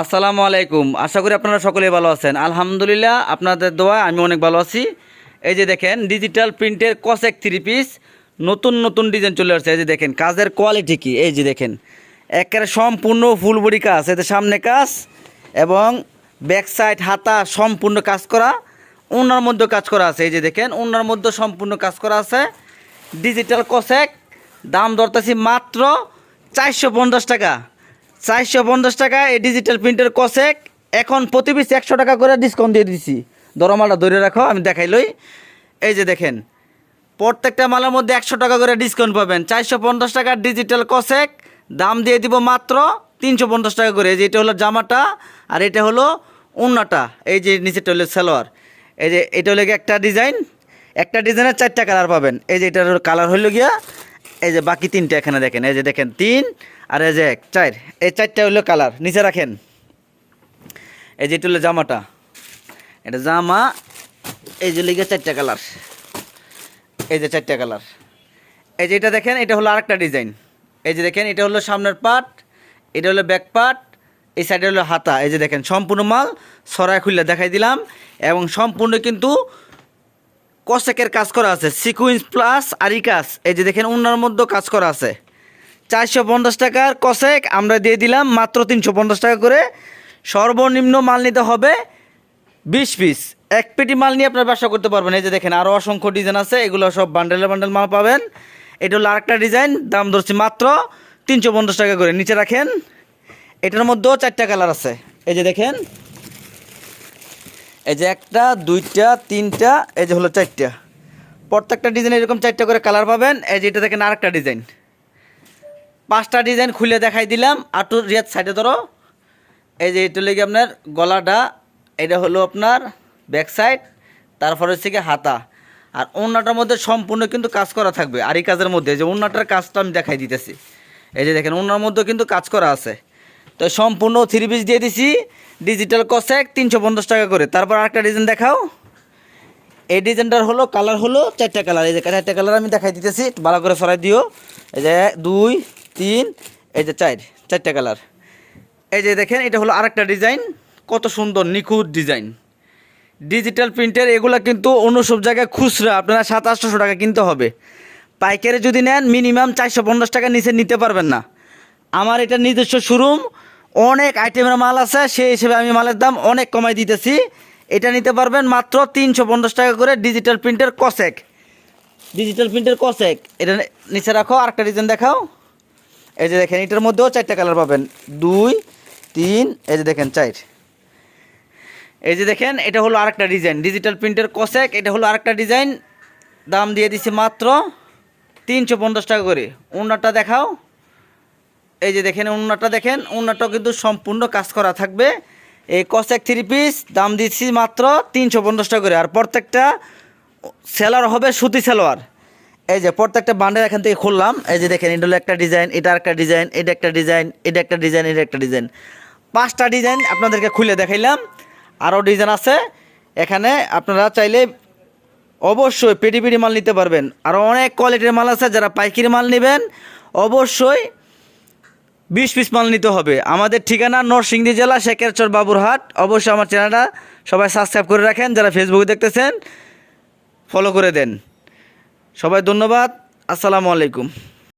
আসসালামু আলাইকুম। আশা করি আপনারা সকলেই ভালো আছেন। আলহামদুলিল্লাহ আপনাদের দোয়া, আমি অনেক ভালো আছি। এই যে দেখেন ডিজিটাল প্রিন্টের কসেক থ্রি পিস নতুন নতুন ডিজাইন চলে আসছে। এই যে দেখেন, কাজের কোয়ালিটি কি? এই যে দেখেন, একেবারে সম্পূর্ণ ফুল বডি কাজ। এতে সামনে কাজ এবং ব্যাক সাইড হাতা সম্পূর্ণ কাজ করা, ওনার মধ্যে কাজ করা আছে। এই যে দেখেন, ওনার মধ্যে সম্পূর্ণ কাজ করা আছে। ডিজিটাল কসেক দাম ধরতেছি মাত্র চারশো পঞ্চাশ টাকা। চারশো পঞ্চাশ টাকা এই ডিজিটাল প্রিন্টের কসেক। এখন প্রতি পিস একশো টাকা করে ডিসকাউন্ট দিয়ে দিছি। দরমালটা ধরে রাখো, আমি দেখাইলই এই যে দেখেন, প্রত্যেকটা মালের মধ্যে একশো টাকা করে ডিসকাউন্ট পাবেন। চারশো পঞ্চাশ টাকার ডিজিটাল কসেক, দাম দিয়ে দিব মাত্র তিনশো পঞ্চাশ টাকা করে। এই যে এটা হলো জামাটা, আর এটা হলো উন্নাটা এই যে নিচেটা হলো সালোয়ার। এই যে এটা হলো একটা ডিজাইন একটা ডিজাইনের চারটা কালার পাবেন। এই যে এটার কালার হইল গিয়া এই যে বাকি তিনটা এখানে দেখেন, এই যে দেখেন তিন আর এই যে এক চার। এই চারটা হলো কালার নিচে রাখেন। এই যে হলো জামাটা। এটা জামা, এই যে লিগে চারটা কালার এই যে চারটা কালার এই যে এটা দেখেন, এটা হলো আরেকটা ডিজাইন এই যে দেখেন, এটা হলো সামনের পার্ট এটা হলো ব্যাক পার্ট এই সাইডে হলো হাতা। এই যে দেখেন, সম্পূর্ণ মাল সরাই খুললে দেখাই দিলাম। এবং সম্পূর্ণ কিন্তু কসেকের কাজ করা আছে, সিকুইন্স প্লাস আরিকাস। এই যে দেখেন অন্যার মধ্যেও কাজ করা আছে। চারশো পঞ্চাশ টাকার কসেক, আমরা দিয়ে দিলাম মাত্র তিনশো পঞ্চাশ টাকা করে। সর্বনিম্ন মাল নিতে হবে বিশ পিস। এক পেটি মাল নিয়ে আপনার ব্যবসা করতে পারবেন। এই যে দেখেন আরও অসংখ্য ডিজাইন আছে। এগুলো সব বান্ডেলে বান্ডেল মাল পাবেন। এটা হলো আরেকটা ডিজাইন, দাম ধরছি মাত্র তিনশো পঞ্চাশ টাকা করে। নিচে রাখেন। এটার মধ্যেও চারটা কালার আছে। এই যে দেখেন এই যে একটা, দুইটা, তিনটা, এই যে হলো চারটা। প্রত্যেকটা ডিজাইন এরকম চারটা করে কালার পাবেন। এই যে এটা দেখেন আরেকটা ডিজাইন পাঁচটা ডিজাইন খুলে দেখাই দিলাম। আটু রিয়াদ সাইডে ধরো। এই যে এটা লেগে আপনার গলাটা, এটা হলো আপনার ব্যাক সাইড তারপরে হচ্ছে কি হাতা। আর ওড়নাটার মধ্যে সম্পূর্ণ কিন্তু কাজ করা থাকবে আর এই কাজের মধ্যে। যে ওড়নাটার কাজটা আমি দেখাই দিতেছি। এই যে দেখেন, ওড়নার মধ্যেও কিন্তু কাজ করা আছে। তো সম্পূর্ণ থ্রি পিস দিয়ে দিছি। ডিজিটাল কসেক তিনশো পঞ্চাশ টাকা করে। তারপর আরেকটা ডিজাইন দেখাও। এই ডিজাইনটার হলো কালার হলো চারটা কালার এই যে চারটা কালার আমি দেখাই দিতেছি ভালো করে সরাই দিও। এই যে দুই, তিন, এই যে চার, চারটা কালার এই যে দেখেন, এটা হলো আরেকটা ডিজাইন কত সুন্দর, নিখুঁত ডিজাইন ডিজিটাল প্রিন্টের এগুলো কিন্তু অন্য সব জায়গায় খুচরা। আপনারা সাত আটশোশো টাকা কিনতে হবে। পাইকারি যদি নেন মিনিমাম চারশো পঞ্চাশ টাকা নিচে নিতে পারবেন না। আমার এটা নিজস্ব শোরুম অনেক আইটেমের মাল আছে, সেই হিসেবে আমি মালের দাম অনেক কমাই দিতেছি। এটা নিতে পারবেন মাত্র তিনশো পঞ্চাশ টাকা করে ডিজিটাল প্রিন্টের কসেক ডিজিটাল প্রিন্টের কসেক এটা নিচে রাখো, আরেকটা ডিজাইন দেখাও। এই যে দেখেন, এটার মধ্যেও চারটা কালার পাবেন। দুই, তিন, এই যে দেখেন, চার। এই যে দেখেন, এটা হলো আরেকটা ডিজাইন ডিজিটাল প্রিন্টের কসেক এটা হলো আরেকটা ডিজাইন দাম দিয়ে দিছি মাত্র তিনশো পঞ্চাশ টাকা করে। ওনারটা দেখাও। এই যে দেখেন উন্নাটা দেখেন উন্নাটাও কিন্তু সম্পূর্ণ কাজ করা থাকবে। এই কসেক থ্রি পিস দাম দিচ্ছি মাত্র তিনশো পঞ্চাশ টাকা করে। আর প্রত্যেকটা সেলার হবে সুতি সালোয়ার এই যে প্রত্যেকটা বান্ডেল এখান থেকে খুললাম। এই যে দেখেন, এটা হলো একটা ডিজাইন এটা একটা ডিজাইন এটা একটা ডিজাইন এটা একটা ডিজাইন এটা একটা ডিজাইন পাঁচটা ডিজাইন আপনাদেরকে খুলে দেখাইলাম। আরও ডিজাইন আছে। এখানে আপনারা চাইলে অবশ্যই পেটি পেটি মাল নিতে পারবেন। আরও অনেক কোয়ালিটির মাল আছে। যারা পাইকারি মাল নেবেন, অবশ্যই বিশ পিস মাল নিতে হবে। আমাদের ঠিকানা নরসিংদী জেলা, শেখেরচর, বাবুরহাট। অবশ্যই আমার চ্যানেলটা সবাই সাবস্ক্রাইব করে রাখেন, যারা ফেসবুকে দেখতেছেন ফলো করে দেন। সবাই ধন্যবাদ, আসসালামু আলাইকুম।